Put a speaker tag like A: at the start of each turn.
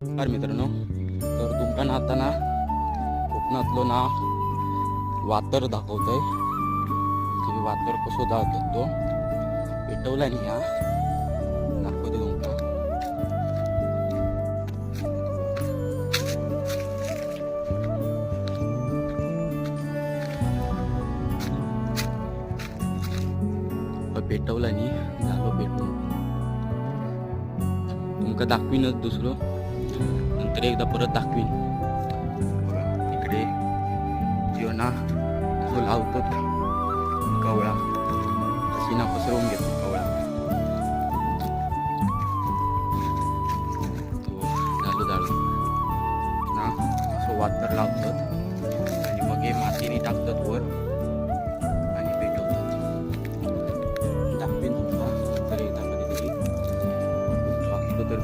A: नमस्कार मित्रांनो. तर तुमका ना आता ना कोकणातलो ना वातर दाखवतोय. की वातर कसं दाखवत तो पेटवला नाही हा. दाखवते तुमका पेटवला नाही झालो पेटून तुमका दाखवीनच दुसरं. तरी एकदा परत दाखवीन. बघा तिकडे जीवना जो लावतो कवळा हसीना पसरवून घेतो कवळा. तो झालो जाळू ना असं वातर लावतात आणि मग हे मातीने टाकतात वर आणि पेटवतात. दाखवीन तुमचा तर एकदा तर